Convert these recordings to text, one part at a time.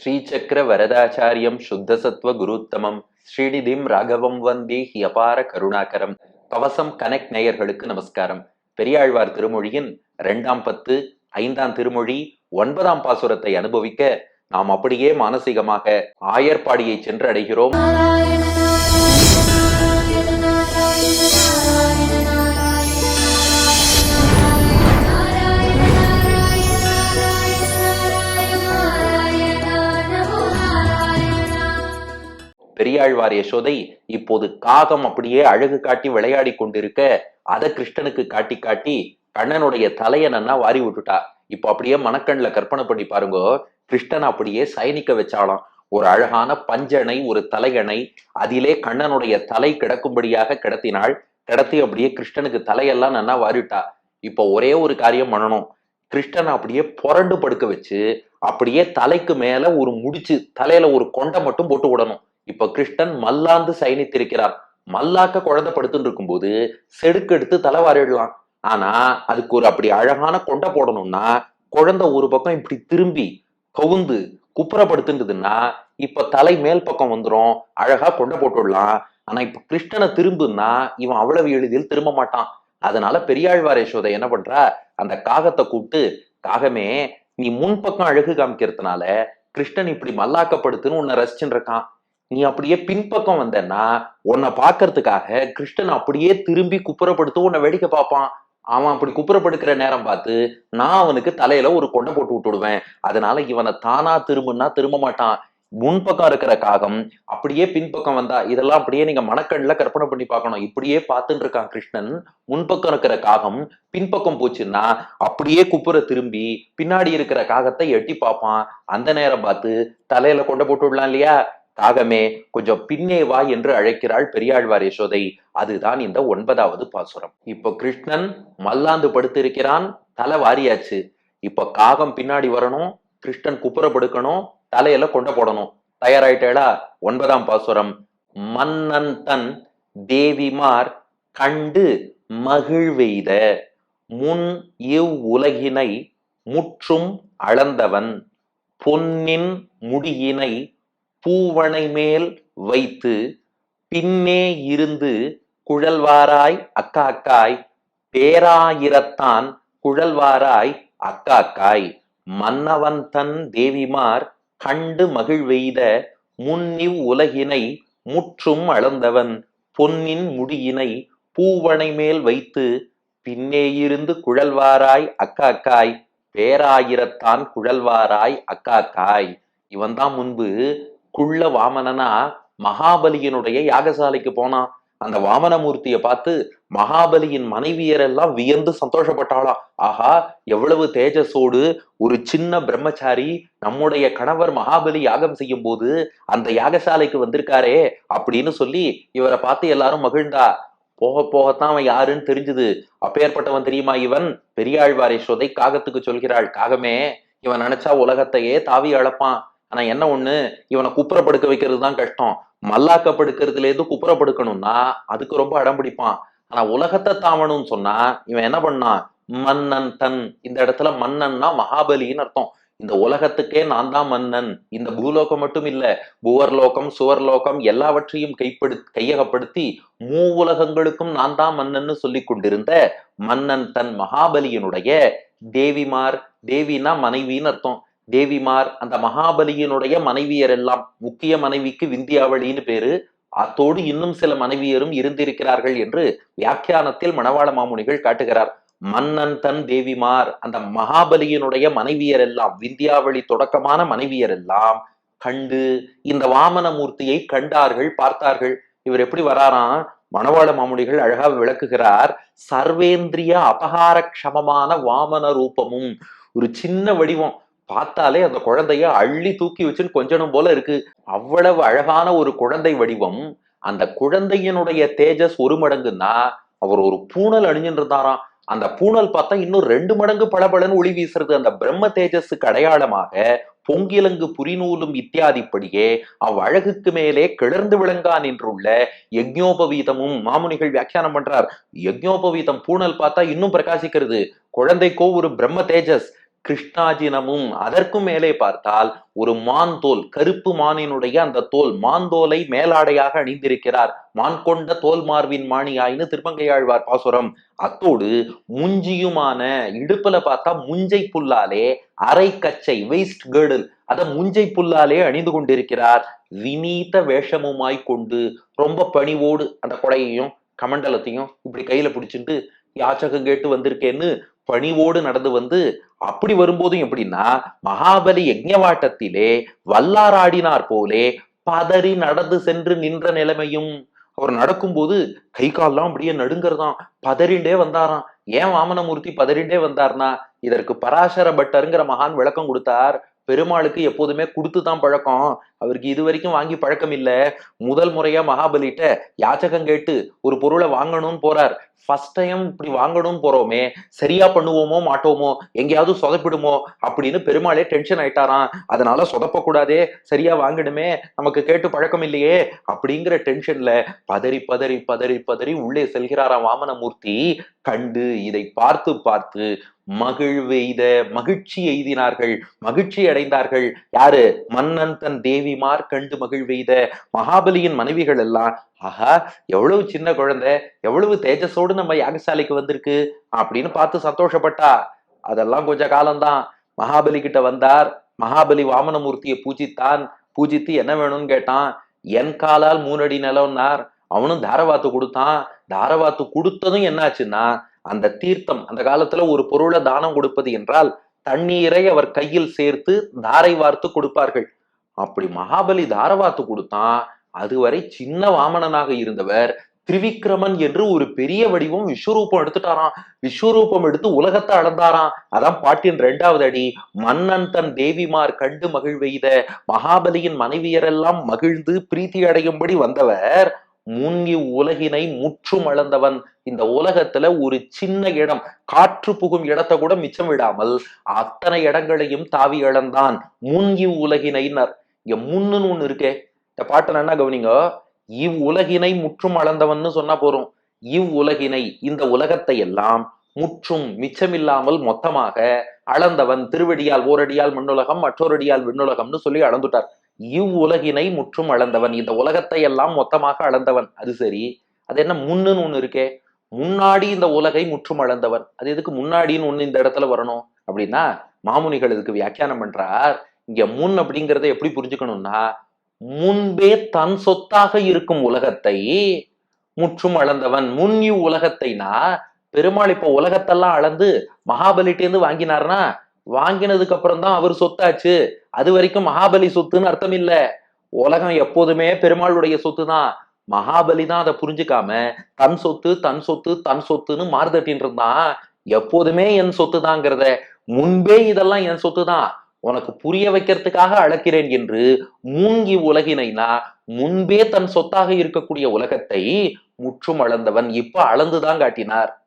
ஸ்ரீசக்கர வரதாச்சாரியம் சுத்தசத்வ குருத்தமம். ஸ்ரீநிதிம் ராகவம் வந்தே he அபார கருணாகரம். கவசம் connect நேயர்களுக்கு நமஸ்காரம். பெரியாழ்வார் திருமொழியின் இரண்டாம் பத்து ஐந்தாம் திருமொழி ஒன்பதாம் பாசுரத்தை அனுபவிக்க நாம் அப்படியே மானசீகமாக ஆயர்பாடியை சென்று அடைகிறோம் பெரியாழ்வார் யசோதை இப்போது காகம் அப்படியே அழகு காட்டி விளையாடி கொண்டிருக்க அதை கிருஷ்ணனுக்கு காட்டி காட்டி கண்ணனுடைய தலையை நன்னா வாரி விட்டுட்டா. இப்போ அப்படியே மனக்கண்ல கற்பனை பண்ணி பாருங்க கிருஷ்ணன் அப்படியே சயனிக்க வச்சாலாம். ஒரு அழகான பஞ்சனை ஒரு தலையணை அதிலே கண்ணனுடைய தலை கிடக்கும்படியாக கிடத்தினாள். கிடத்தி அப்படியே கிருஷ்ணனுக்கு தலையெல்லாம் நன்னா வாரிட்டா. இப்போ ஒரே ஒரு காரியம் பண்ணணும். கிருஷ்ணனை அப்படியே புரண்டு படுக்க வச்சு அப்படியே தலைக்கு மேல ஒரு முடிச்சு தலையில ஒரு கொண்டை மட்டும் போட்டு விடணும். இப்ப கிருஷ்ணன் மல்லாந்து சயனித்திருக்கிறார். மல்லாக்க குழந்தை படுத்துட்டு இருக்கும்போது செடுக்கெடுத்து தலைவாரிடலாம் ஆனா அதுக்கு ஒரு அப்படி அழகான கொண்டை போடணும்னா குழந்தை ஒரு பக்கம் இப்படி திரும்பி கவுந்து குப்புறப்படுத்துன்றதுன்னா இப்ப தலை மேல் பக்கம் வந்துரும் அழகா கொண்டை போட்டுடலாம். ஆனா இப்ப கிருஷ்ணனை திரும்புன்னா இவன் அவ்வளவு எளிதில் திரும்ப மாட்டான். அதனால பெரியாழ்வார் யசோதை என்ன பண்றா? அந்த காகத்தை கூப்பிட்டு காகமே நீ முன்பக்கம் அழகு காமிக்கிறதுனால கிருஷ்ணன் இப்படி மல்லாக்கப்படுத்துன்னு உன்னை ரசிச்சுன்னு இருக்கான். நீ அப்படியே பின்பக்கம் வந்தன்னா உன்னை பார்க்கறதுக்காக கிருஷ்ணன் அப்படியே திரும்பி குப்புறப்படுத்து உன்னை வேடிக்கை பார்ப்பான். அவன் அப்படி குப்புறப்படுக்கிற நேரம் பார்த்து நான் அவனுக்கு தலையில ஒரு கொண்டை போட்டு விட்டுடுவேன் அதனால இவனை தானா திரும்புன்னா திரும்ப மாட்டான். முன்பக்கம் இருக்கிற காகம் அப்படியே பின்பக்கம் வந்தா இதெல்லாம் அப்படியே நீங்க மனக்கண்ணில் கற்பனை பண்ணி பார்க்கணும். இப்படியே பார்த்துட்டு இருக்கான் கிருஷ்ணன். முன்பக்கம் இருக்கிற காகம் பின்பக்கம் போச்சுன்னா அப்படியே குப்புற திரும்பி பின்னாடி இருக்கிற காகத்தை எட்டி பார்ப்பான். அந்த நேரம் பார்த்து தலையில கொண்டை போட்டு விடலாம் இல்லையா? காகமே கொஞ்சம் பின்னே வா என்று அழைக்கிறாள் பெரியாழ்வார் யசோதை. அதுதான் இந்த ஒன்பதாவது பாசுரம். இப்போ கிருஷ்ணன் மல்லாந்து படுத்திருக்கிறான் தலை வாரியாச்சு. இப்போ காகம் பின்னாடி வரணும் கிருஷ்ணன் குப்புற படுக்கணும் தலையில கொண்ட போடணும். தயாராயிட்டேடா ஒன்பதாம் பாசுரம். மன்னன் தன் தேவிமார் கண்டு மகிழ்வெய்த முன் இவ் உலகினை முற்றும் அளந்தவன் பொன்னின் முடியினை பூவனை மேல் வைத்து பின்னே இருந்து குழல்வாராய் அக்கா அக்காய் பேராயிரத்தான் குழல்வாராய் அக்கா அக்காய் மன்னவன் தன் தேவிமார் கண்டு மகிழ்வெய்த முன்னிவ் உலகினை முற்றும் அளந்தவன் பொன்னின் முடியினை பூவனை மேல் வைத்து பின்னே இருந்து குழல்வாராய் அக்காக்காய் பேராயிரத்தான் குழல்வாராய் அக்காக்காய். இவன் தான் முன்பு குள்ள வாமனனா மகாபலியினுடைய யாகசாலைக்கு போனான் அந்த வாமனமூர்த்தியை பார்த்து மகாபலியின் மனைவியர் எல்லாம் வியந்து சந்தோஷப்பட்டாளா. ஆஹா எவ்வளவு தேஜஸோடு ஒரு சின்ன பிரம்மச்சாரி நம்முடைய கணவர் மகாபலி யாகம் செய்யும் போது அந்த யாகசாலைக்கு வந்திருக்காரே அப்படின்னு சொல்லி இவரை பார்த்து எல்லாரும் மகிழ்ந்தா. போக போகத்தான் அவன் யாருன்னு தெரிஞ்சுது. அப்பேற்பட்டவன் தெரியுமா இவன்? பெரியாழ்வார் யசோதை காகத்துக்கு சொல்கிறாள். காகமே இவன் நினைச்சா உலகத்தையே தாவி அழப்பான். ஆனா என்ன ஒண்ணு? இவனை குப்புறப்படுக்க வைக்கிறது தான் கஷ்டம். மல்லாக்கப்படுக்கிறதுல இருந்து குப்புறப்படுக்கணும்னா அதுக்கு ரொம்ப அடம் பிடிப்பான். ஆனா உலகத்தை தாவணும்னு சொன்னா இவன் என்ன பண்ணான்? மன்னன் தன். இந்த இடத்துல மன்னன்னா மகாபலின்னு அர்த்தம். இந்த உலகத்துக்கே நான் தான் மன்னன். இந்த பூலோகம் மட்டும் இல்ல புவர்லோகம் சுவர்லோகம் எல்லாவற்றையும் கைப்படு கையகப்படுத்தி மூ உலகங்களுக்கும் நான் தான் மன்னன்னு சொல்லி கொண்டிருந்த மன்னன் தன் மகாபலியினுடைய தேவிமார் தேவினா மனைவின்னு அர்த்தம். தேவிமார் அந்த மகாபலியினுடைய மனைவியர் எல்லாம் முக்கிய மனைவிக்கு விந்தியாவளின்னு பேரு. அத்தோடு இன்னும் சில மனைவியரும் இருந்திருக்கிறார்கள் என்று வியாக்கியானத்தில் மணவாள மாமுனிகள் காட்டுகிறார். மன்னன் தன் தேவிமார் அந்த மகாபலியினுடைய மனைவியர் எல்லாம் விந்தியாவளி தொடக்கமான மனைவியர் எல்லாம் கண்டு இந்த வாமன மூர்த்தியை கண்டார்கள் பார்த்தார்கள். இவர் எப்படி வராராம் மணவாள மாமுனிகள் அழகா விளக்குகிறார். சர்வேந்திரிய அபகார க்ஷமமான வாமன ரூபமும் ஒரு சின்ன வடிவம் பார்த்தாலே அந்த குழந்தைய அள்ளி தூக்கி வச்சுன்னு கொஞ்சனும் போல இருக்கு. அவ்வளவு அழகான ஒரு குழந்தை வடிவம். அந்த குழந்தையினுடைய தேஜஸ் ஒரு மடங்குன்னா அவர் ஒரு பூணல் அணிஞ்சுட்டு இருந்தாராம் அந்த பூணல் பார்த்தா இன்னும் ரெண்டு மடங்கு பளபளன்னு ஒளி வீசுறது. அந்த பிரம்ம தேஜஸுக்கு அடையாளமாக பொங்கிலங்கு புரிநூலும் இத்தியாதிப்படியே அவ்வழகுக்கு மேலே கிளர்ந்து விளங்கா நின்றுள்ள யஜ்ஞோபவீதமும் மாமுனிகள் வியாக்கியானம் பண்றார். யஜ்ஞோபவீதம் பூணல் பார்த்தா இன்னும் பிரகாசிக்கிறது. குழந்தைக்கோ ஒரு பிரம்ம தேஜஸ். கிருஷ்ணாஜினமும் அதற்கும் மேலே பார்த்தால் ஒரு மான்தோல் கருப்பு மானினுடைய அந்த தோல் மாந்தோலை மேலாடையாக அணிந்திருக்கிறார். மான் கொண்ட தோல் மார்வின் மாணியாயின்னு திருமங்கையாழ்வார் பாசுரம். அத்தோடு முஞ்சியுமான இடுப்புல பார்த்தா முஞ்சை புல்லாலே அரை கச்சை வெயிஸ்ட் கேர்டில் அத முஞ்சை புல்லாலே அணிந்து கொண்டிருக்கிறார். வினீத வேஷமுமாய் கொண்டு ரொம்ப பணிவோடு அந்த கொடையையும் கமண்டலத்தையும் இப்படி கையில பிடிச்சிட்டு யாச்சகம் கேட்டு வந்திருக்கேன்னு பணிவோடு நடந்து வந்து அப்படி வரும்போதும் எப்படின்னா மகாபலி யஜ்ஞவாட்டத்திலே வல்லாராடினார் போலே பதறி நடந்து சென்று நின்ற நிலைமையும் அவர் நடக்கும்போது கை கால்லாம் அப்படியே நடுங்கிறதாம். பதறிண்டே வந்தாராம். ஏன் வாமனமூர்த்தி பதறிண்டே வந்தார்னா இதற்கு பராசர பட்டருங்கிற மகான் விளக்கம் கொடுத்தார். பெருமாளுக்கு எப்போதுமே கொடுத்து தான் பழக்கம். அவருக்கு இது வரைக்கும் வாங்கி பழக்கம் இல்ல முதல் முறையா மகாபலிட்ட யாச்சகம் கேட்டு ஒரு பொருளை வாங்கணும்னு போறார். ஃபர்ஸ்ட் டைம் இப்படி வாங்கணும்னு போறோமே சரியா பண்ணுவோமோ மாட்டோமோ எங்கேயாவது சொதப்பிடுமோ அப்படின்னு பெருமாளே டென்ஷன் ஆயிட்டாராம். அதனால சொதப்ப கூடாதே சரியா வாங்கணுமே நமக்கு கேட்டு பழக்கம் இல்லையே அப்படிங்கிற டென்ஷன்ல பதறி பதறி பதறி பதறி உள்ளே செல்கிறாராம் வாமனமூர்த்தி. கண்டு இதை பார்த்து பார்த்து மகிழ்வெய்த மகிழ்ச்சி எய்தினார்கள் மகிழ்ச்சி அடைந்தார்கள். யாரு? மன்னன் தன் தேவிமார் கண்டு மகிழ்வெய்த மகாபலியின் மனைவிகள் எல்லாம். ஆஹா எவ்வளவு சின்ன குழந்தை. எவ்வளவு தேஜஸோடு நம்ம யாகசாலைக்கு வந்திருக்கு அப்படின்னு பார்த்து சந்தோஷப்பட்டா. அதெல்லாம் கொஞ்ச காலம்தான். மகாபலி கிட்ட வந்தார். மகாபலி வாமனமூர்த்தியை பூஜித்தான். பூஜித்து என்ன வேணும்னு கேட்டான். என் காலால் மூணடி நிலம்னார். அவனும் தாரவாத்து கொடுத்தான். தாரவாத்து கொடுத்ததும் என்னாச்சுன்னா அந்த தீர்த்தம் அந்த காலத்துல ஒரு பொருளை தானம் கொடுப்பது என்றால் தண்ணீரை அவர் கையில் சேர்த்து தாரை வார்த்து கொடுப்பார்கள். அப்படி மகாபலி தாரவாத்து கொடுத்தான். அதுவரை சின்ன வாமனனாக இருந்தவர் திரிவிக்ரமன் என்று ஒரு பெரிய வடிவம் விஸ்வரூபம் எடுத்துட்டாராம். விஸ்வரூபம் எடுத்து உலகத்தை அளந்தாராம். அதான் பாட்டின் ரெண்டாவது அடி. மன்னன் தன் தேவிமார் கண்டு மகிழ்வெய்த மகாபலியின் மனைவியரெல்லாம் மகிழ்ந்து பிரீத்தி அடையும்படி வந்தவர் முன்னி உலகினை முற்றும் அளந்தவன். இந்த உலகத்துல ஒரு சின்ன இடம் காற்று புகும் இடத்தை கூட மிச்சம் விடாமல் அத்தனை இடங்களையும் தாவி இழந்தான் முன்கி உலகினைனர் இங்க முன்னுன்னு ஒண்ணு இருக்கே. இந்த பாட்டை என்ன கவனிங்க. இவ் உலகினை முற்றும் அளந்தவன்னு சொன்னா போறோம். இவ் உலகினை இந்த உலகத்தை எல்லாம் முற்றும் மிச்சமில்லாமல் மொத்தமாக அளந்தவன் திருவடியால் ஓரடியால் மண்ணுலகம் மற்றொரடியால் விண்ணுலகம்னு சொல்லி அளந்துட்டார். இவ் உலகினை முற்றும் அளந்தவன் இந்த உலகத்தை எல்லாம் மொத்தமாக அளந்தவன். அது சரி. அது என்ன முன்னுன்னு ஒண்ணு இருக்கே. முன்னாடி இந்த உலகை முற்றும் அளந்தவன். அது எதுக்கு முன்னாடின்னு ஒண்ணு இந்த இடத்துல வரணும்? அப்படின்னா மாமுனிகள் இதுக்கு வியாக்கியானம் பண்றார். இங்க முன் அப்படிங்கறத எப்படி புரிஞ்சுக்கணும்னா முன்பே தன் சொத்தாக இருக்கும் உலகத்தை முற்றும் அளந்தவன். முன் இவ் உலகத்தைனா பெருமாள் இப்ப உலகத்தெல்லாம் அளந்து மகாபலிட்டேந்து வாங்கினார்னா வாங்கினதுக்கு அப்புறம் தான் அவர் சொத்தாச்சு. அது வரைக்கும் மகாபலி சொத்துன்னு அர்த்தம் இல்ல. உலகம் எப்போதுமே பெருமாளுடைய சொத்து தான் மகாபலி தான் அதை புரிஞ்சுக்காம தன் சொத்து தன் சொத்து தன் சொத்துன்னு மாறுதட்டின்னு இருந்தான் எப்போதுமே என் சொத்து தாங்கிறத முன்பே இதெல்லாம் என் சொத்து தான் உனக்கு புரிய வைக்கிறதுக்காக அழைக்கிறேன் என்று மூங்கி உலகினைனா முன்பே தன் சொத்தாக இருக்கக்கூடிய உலகத்தை முற்றும் அளந்தவன். இப்ப அளந்துதான் காட்டினார்.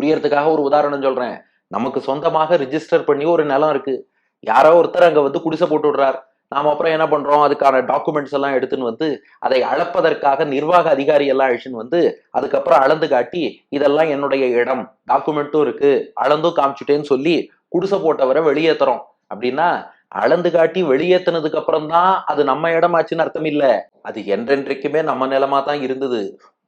புரியறதுக்காக ஒரு உதாரணம் சொல்றேன். நமக்கு சொந்தமாக ரிஜிஸ்டர் பண்ணி ஒரு நிலம் இருக்கு. யாரோ ஒருத்தர் அங்க வந்து குடிசை போட்டு விடுறார். நாம அப்புறம் என்ன பண்றோம்? அதுக்கான டாக்குமெண்ட்ஸ் எல்லாம் எடுத்துன்னு வந்து அதை அளப்பதற்காக நிர்வாக அதிகாரி எல்லாம் அழிச்சுன்னு வந்து அதுக்கப்புறம் அளந்து காட்டி இதெல்லாம் என்னுடைய இடம். டாக்குமெண்ட்டும் இருக்கு. அளந்தும் காமிச்சுட்டேன்னு சொல்லி குடிசை போட்டவரை வெளியேத்துறோம். அப்படின்னா அளந்து காட்டி வெளியேத்தினதுக்கு அப்புறம் தான் அது நம்ம இடமாச்சுன்னு அர்த்தம் இல்ல. அது என்றென்றைக்குமே நம்ம நிலமா தான் இருந்தது.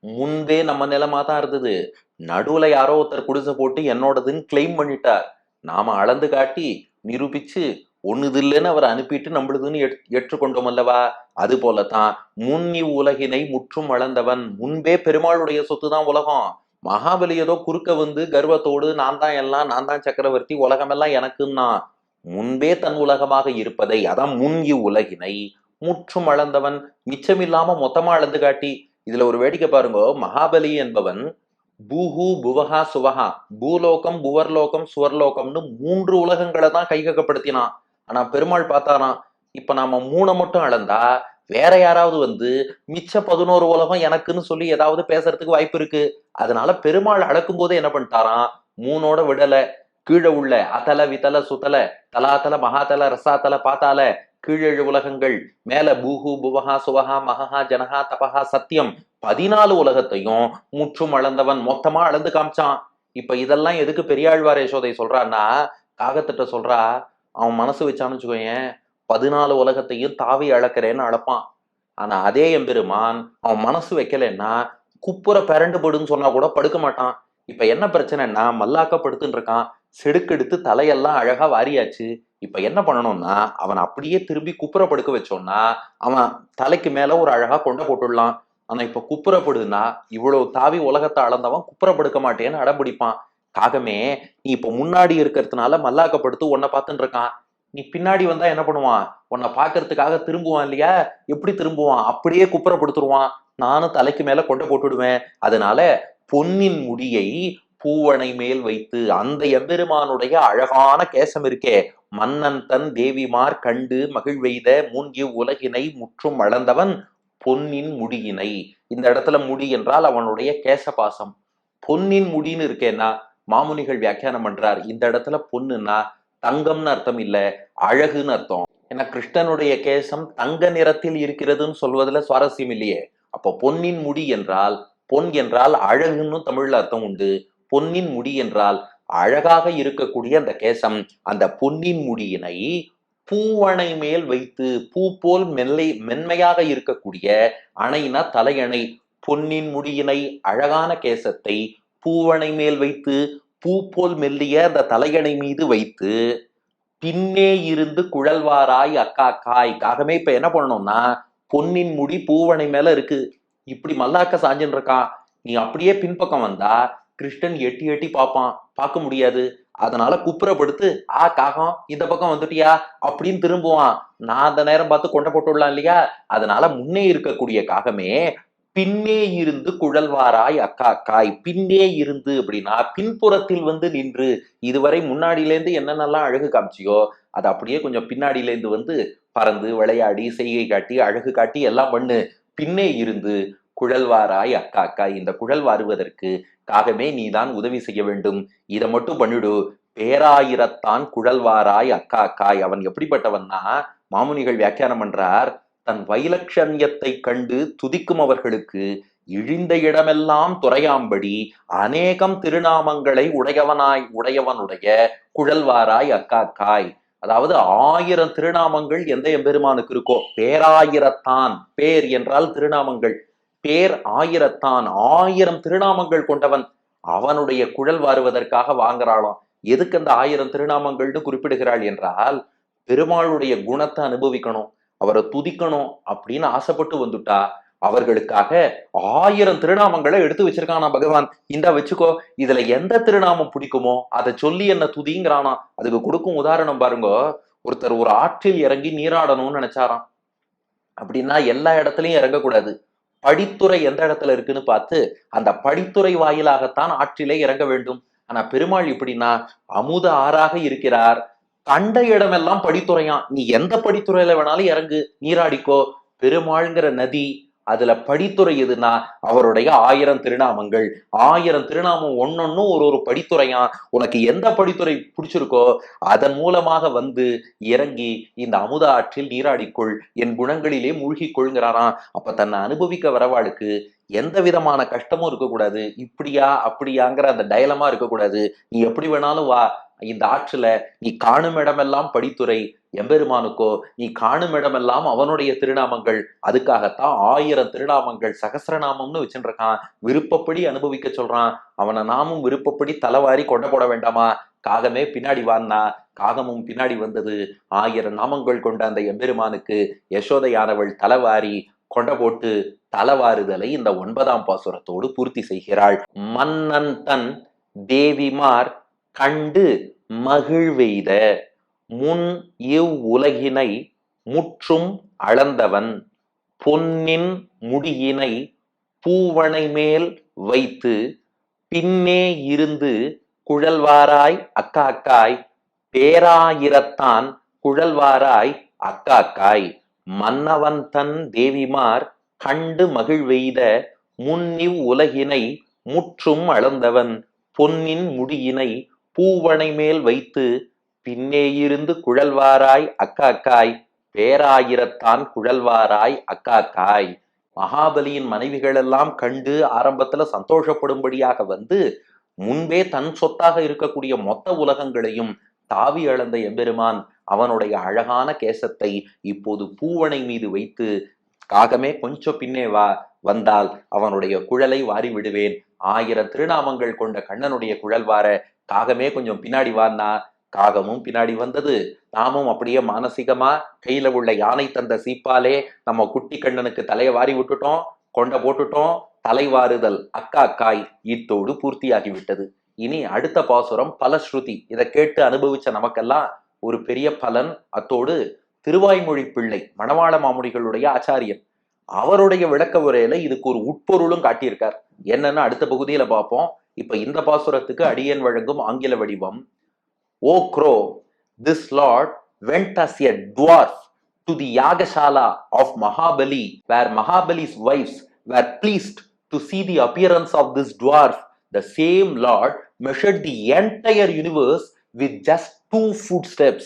முன்பே நம்ம நிலமா தான் இருந்தது. நடுவுல யாரோ ஒருத்தர் குடிசை போட்டு என்னோடதுன்னு கிளைம் பண்ணிட்டார். நாம அளந்து காட்டி நிரூபிச்சு ஒண்ணுது இல்லைன்னு அவர் அனுப்பிட்டு நம்மளுதுன்னு ஏற்றுக்கொண்டோம் அல்லவா? அது போலதான் முன் உலகினை முற்றும் வளர்ந்தவன் முன்பே பெருமாளுடைய சொத்து தான் உலகம். மகாபலி ஏதோ குறுக்க வந்து கர்வத்தோடு நான் தான் எல்லாம் நான் தான் சக்கரவர்த்தி உலகமெல்லாம் எனக்குன்னா முன்பே தன் உலகமாக இருப்பதை அதான் முன் உலகினை. முற்றும் அளந்தவன் மிச்சமில்லாம மொத்தமா அளந்து காட்டி. இதுல ஒரு வேடிக்கை பாருங்க. மகாபலி என்பவன் பூஹு புவஹா சுவஹா. பூலோகம் புவர்லோகம் சுவர்லோகம்னு மூன்று உலகங்களை தான் கைகப்படுத்தினான் ஆனா பெருமாள் பார்த்தாராம் இப்ப நாம மூணை மட்டும் அளந்தா வேற யாராவது வந்து மிச்ச பதினோரு உலகம் எனக்குன்னு சொல்லி ஏதாவது பேசுறதுக்கு வாய்ப்பு இருக்கு. அதனால பெருமாள் அளக்கும் போது என்ன பண்ணிட்டாராம்? மூணோட விடலை. கீழே உள்ள அதல விதல சுதல தலாதல மகாதல ரசாதல பாத்தால கீழேழு உலகங்கள் மேல பூஹு புவஹா சுவஹா மகஹா ஜனஹா தபஹா சத்தியம் பதினாலு உலகத்தையும் முற்றும் அளந்தவன் மொத்தமா அளந்து காமிச்சான். இப்ப இதெல்லாம் எதுக்கு பெரியாழ்வார் யசோதை சொல்றான்னா காகத்திட்ட சொல்றா அவன் மனசு வச்சான்னு வச்சுக்கோயேன் பதினாலு உலகத்தையும் தாவி அளக்கிறேன்னு அளப்பான். ஆனா அதே எம்பெருமான் அவன் மனசு வைக்கலைன்னா குப்புற பிறண்டு படுன்னு சொன்னா கூட படுக்க மாட்டான். இப்ப என்ன பிரச்சனைன்னா மல்லாக்க படுத்துன்னு இருக்கான். செடுக்கெடுத்து தலையெல்லாம் அழகா வாரியாச்சு. இப்ப என்ன பண்ணணும்னா அவன் அப்படியே திரும்பி குப்புற படுக்க வச்சோம்னா அவன் தலைக்கு மேல ஒரு அழகா கொண்ட போட்டுடலாம். ஆனா இப்ப குப்புறப்படுதுன்னா இவ்வளவு தாவி உலகத்தை அளந்தவன் குப்புறப்படுக்க மாட்டேன்னு அடம்பிடிப்பான். காகமே நீ இப்ப முன்னாடி இருக்கிறதுனால மல்லாக்கப்படுத்து உன்னை பார்த்துட்டு இருக்கான். நீ பின்னாடி வந்தா என்ன பண்ணுவான்? உன்னை பாக்குறதுக்காக திரும்புவான் இல்லையா? எப்படி திரும்புவான்? அப்படியே குப்புறப்படுத்துருவான் நானும் தலைக்கு மேல கொண்ட போட்டுடுவேன். அதனால பொன்னின் முடியை பூவனை மேல் வைத்து அந்த எம்பெருமானுடைய அழகான கேசம் இருக்கே. மன்னன் தன் தேவிமார் கண்டு மகிழ்வெய்த மூங்கி உலகினை முற்றும் அளந்தவன் பொன்னின் முடியினை. இந்த இடத்துல முடி என்றால் அவனுடைய கேசபாசம். பொன்னின் முடின்னு இருக்கேன்னா மாமுனிகள் வியாக்கியானம் பண்றார். இந்த இடத்துல பொண்ணுன்னா தங்கம்னு அர்த்தம் இல்ல அழகுன்னு அர்த்தம். ஏன்னா கிருஷ்ணனுடைய கேசம் தங்க நிறத்தில் இருக்கிறதுன்னு சொல்வதுல சுவாரஸ்யம் இல்லையே. அப்போ பொன்னின் முடி என்றால் பொன் என்றால் அழகுன்னு தமிழ்ல அர்த்தம் உண்டு. பொன்னின் முடி என்றால் அழகாக இருக்கக்கூடிய அந்த கேசம். அந்த பொன்னின் முடியினை பூவணை மேல் வைத்து பூ போல் மெல்லை மென்மையாக இருக்கக்கூடிய அணைனா தலையணை. பொன்னின் முடியினை அழகான கேசத்தை பூவணை மேல் வைத்து பூ போல் மெல்லிய அந்த தலையணை மீது வைத்து பின்னே இருந்து குழல்வாராய் அக்கா காய் காகமே இப்ப என்ன பண்ணணும்னா பொன்னின் முடி பூவணை மேல இருக்கு. இப்படி மல்லாக்க சாஞ்சுன்னு இருக்கான். நீ அப்படியே பின்பக்கம் வந்தா கிருஷ்ணன் எட்டி எட்டி பார்ப்பான். பார்க்க முடியாது. அதனால குப்புறப்படுத்து ஆ காகம் இந்த பக்கம் வந்துட்டியா? அப்படின்னு திரும்புவான். நான் அந்த நேரம் பார்த்து கொண்ட போட்டுடலாம் இல்லையா? அதனால முன்னே இருக்கக்கூடிய காகமே பின்னே இருந்து குழல்வாராய் அக்கா காய் பின்னே இருந்து அப்படின்னா பின்புறத்தில் வந்து நின்று இதுவரை முன்னாடியிலேருந்து என்னென்னலாம் அழகு காமிச்சியோ அது அப்படியே கொஞ்சம் பின்னாடியிலேருந்து வந்து பறந்து விளையாடி செய்கை காட்டி அழகு காட்டி எல்லாம் பண்ணு. பின்னே இருந்து குழல்வாராய் அக்கா இந்த குழல் வாருவதற்கு காகமே நீதான் உதவி செய்ய வேண்டும். இதை மட்டும் பண்ணிடு. பேராயிரத்தான் குழல்வாராய் அக்கா அக்காய் அவன் எப்படிப்பட்டவன்னா மாமுனிகள் வியாக்கியானம் பண்றார் தன் வைலட்சண்யத்தை கண்டு துதிக்கும் அவர்களுக்கு இழிந்த இடமெல்லாம் துறையாம்படி அநேகம் திருநாமங்களை உடையவனாய் உடையவனுடைய குழல்வாராய் அக்கா. அதாவது ஆயிரம் திருநாமங்கள் எந்த எம்பெருமானுக்கு இருக்கோ பேராயிரத்தான் பேர் என்றால் திருநாமங்கள். பேர் ஆயிரத்தான் ஆயிரம் திருநாமங்கள் கொண்டவன் அவனுடைய குழல் வாருவதற்காக வாங்குறாளாம். எதுக்கு அந்த ஆயிரம் திருநாமங்கள்னு குறிப்பிடுகிறாள் என்றால் பெருமாளுடைய குணத்தை அனுபவிக்கணும் அவரை துதிக்கணும் அப்படின்னு ஆசைப்பட்டு வந்துட்டா அவர்களுக்காக ஆயிரம் திருநாமங்களை எடுத்து வச்சிருக்கானா பகவான். இந்தா வச்சுக்கோ இதுல எந்த திருநாமம் பிடிக்குமோ அதை சொல்லி என்ன துதிங்கிறானா அதுக்கு கொடுக்கும் உதாரணம் பாருங்க. ஒருத்தர் ஒரு ஆற்றில் இறங்கி நீராடணும்னு நினைச்சாராம். அப்படின்னா எல்லா இடத்துலயும் இறங்கக்கூடாது. படித்துறை எந்த இடத்துல இருக்குன்னு பார்த்து அந்த படித்துறை வாயிலாகத்தான் ஆற்றிலே இறங்க வேண்டும். ஆனா பெருமாள் இப்படின்னா அமுத ஆறாக இருக்கிறார். கண்ட இடமெல்லாம் படித்துறையாம். நீ எந்த படித்துறையில வேணாலும் இறங்கு நீராடிக்கோ. பெருமாள்ங்கிற நதி அதுல படித்துறை எதுனா அவருடைய ஆயிரம் திருநாமங்கள். ஆயிரம் திருநாமம் ஒன்னொன்னும் ஒரு ஒரு படித்துறையா? உனக்கு எந்த படித்துறை பிடிச்சிருக்கோ அதன் மூலமாக வந்து இறங்கி இந்த அமுத ஆற்றில் நீராடிக்கொள் என் குணங்களிலே மூழ்கி கொள்கிறாராம் அப்ப தன்னை அனுபவிக்க வரவாளுக்கு எந்த விதமான கஷ்டமும் இருக்கக்கூடாது. இப்படியா அப்படியாங்கிற அந்த டயலமா இருக்கக்கூடாது. நீ எப்படி வேணாலும் வா இந்த ஆற்றுல நீ காணும் இடமெல்லாம் படித்துறை எம்பெருமானுக்கோ நீ காணும் இடமெல்லாம் அவனுடைய திருநாமங்கள். அதுக்காகத்தான் ஆயிரம் திருநாமங்கள் சகசிரநாமம்னு வச்சுருக்கான் விருப்பப்படி அனுபவிக்க சொல்றான். அவனை நாமும் விருப்பப்படி தலைவாரி கொண்ட போட வேண்டாமா? காகமே பின்னாடி வான்னா? காகமும் பின்னாடி வந்தது. ஆயிரம் நாமங்கள் கொண்ட அந்த எம்பெருமானுக்கு யசோதையானவள் தலைவாரி கொண்ட போட்டு தலவாறுதலை இந்த ஒன்பதாம் பாசுரத்தோடு பூர்த்தி செய்கிறாள். மன்னன் தன் தேவிமார் கண்டு மகிழ்வெய்த முன் இவ் உலகினை முற்றும் அளந்தவன் பொன்னின் முடியினை பூவனை மேல் வைத்து பின்னே இருந்து குழல்வாராய் அக்காக்காய் பேராயிரத்தான் குழல்வாராய் அக்காக்காய். மன்னவன் தன் தேவிமார் கண்டு மகிழ்வெய்த முன்னிவ் உலகினை முற்றும் அளந்தவன் பொன்னின் முடியினை பூவனை மேல் வைத்து பின்னே இருந்து குழல்வாராய் அக்காக்காய் பேராயிரத்தான் குழல்வாராய் அக்காக்காய். மகாபலியின் மனைவிகள் எல்லாம் கண்டு ஆரம்பத்துல சந்தோஷப்படும்படியாக வந்து முன்பே தன் சொத்தாக இருக்கக்கூடிய மொத்த உலகங்களையும் தாவி அளந்த எம்பெருமான் அவனுடைய அழகான கேசத்தை இப்போது பூவனை மீது வைத்து காகமே கொஞ்சம் பின்னே வா வந்தால் அவனுடைய குழலை வாரி விடுவேன். ஆயிரம் திருநாமங்கள் கொண்ட கண்ணனுடைய குழல் வார காகமே கொஞ்சம் பின்னாடி வான்னா காகமும் பின்னாடி வந்தது. நாமும் அப்படியே மானசீகமா கையில உள்ள யானை தந்த சீப்பாலே நம்ம குட்டி கண்ணனுக்கு தலையை வாரி விட்டுட்டோம் கொண்ட போட்டுட்டோம் தலைவாறுதல் அக்கா அக்காய் இத்தோடு பூர்த்தியாகிவிட்டது இனி அடுத்த பாசுரம் பலஸ்ருதி இதை கேட்டு அனுபவிச்ச நமக்கெல்லாம் ஒரு பெரிய பலன். அத்தோடு திருவாய்மொழி பிள்ளை மணவாள மாமுனிகளுடைய ஆச்சாரியன். அவருடைய விளக்க உரையில இதுக்கு ஒரு உட்பொருளும் காட்டியிருக்கார். என்னன்னு அடுத்த பகுதியில பார்ப்போம். இப்ப இந்த பாசுரத்துக்கு அடியன் வழங்கும் ஆங்கில வடிவம் O crow this lord went as a dwarf to the yagashala of Mahabali where Mahabali's wives were pleased to see the appearance of this dwarf the same lord measured the entire universe with just two footsteps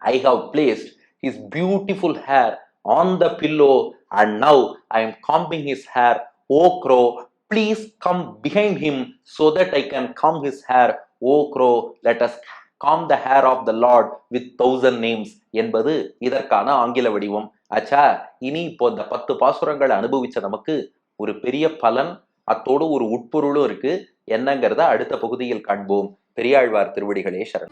I have placed his beautiful hair on the pillow, and now I am combing his hair. O crow, please come behind him so that I can comb his hair O crow let us comb the hair of the Lord with thousand என்பது இதற்கான ஆங்கில வடிவம். ஆச்சா இனி இப்போ இந்த பத்து பாசுரங்களை அனுபவிச்ச நமக்கு ஒரு பெரிய பலன் அத்தோடு ஒரு உட்பொருளும் இருக்கு. என்னங்கிறத அடுத்த பகுதியில் காண்போம். பெரியாழ்வார் திருவடிகளே சரண்.